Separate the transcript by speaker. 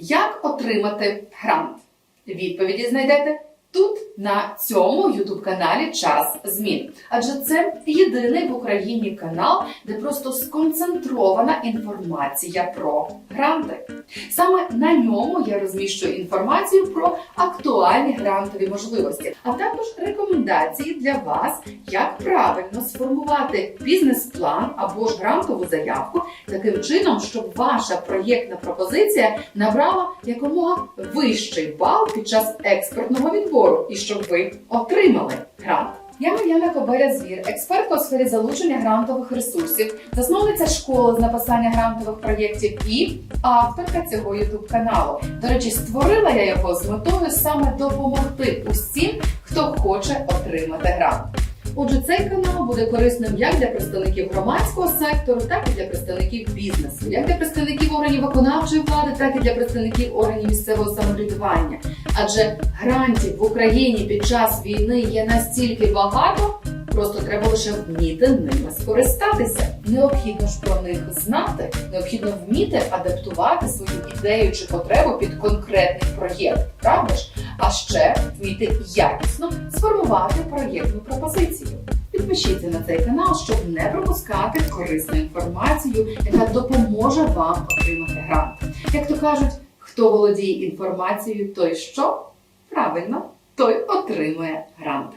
Speaker 1: Як отримати грант? Відповіді знайдете тут, на цьому youtube каналі Час змін. Адже це єдиний в Україні канал, де просто сконцентрована інформація про гранти. Саме на ньому я розміщую інформацію про актуальні грантові можливості, а також рекомендації для вас, як правильно сформувати бізнес-план або ж грантову заявку таким чином, щоб ваша проєктна пропозиція набрала якомога вищий бал під час експертного відбору і щоб ви отримали грант. Я Мар'яна Кобеля Звір, експертка у сфері залучення грантових ресурсів, засновниця школи з написання грантових проєктів і авторка цього youtube каналу. До речі, створила я його з метою саме допомогти усім, хто хоче отримати грант. Отже, цей канал буде корисним як для представників громадського сектору, так і для представників бізнесу, як для представників органів виконавчої влади, так і для представників органів місцевого самоврядування. Адже грантів в Україні під час війни є настільки багато, просто треба лише вміти ними скористатися. Необхідно ж про них знати, необхідно вміти адаптувати свою ідею чи потребу під конкретний проєкт, правда ж? А ще вміти якісно сформувати проєктну пропозицію. Підпишіться на цей канал, щоб не пропускати корисну інформацію, яка допоможе вам отримати грант. Як то кажуть, хто володіє інформацією, той що? Правильно, той отримує грант.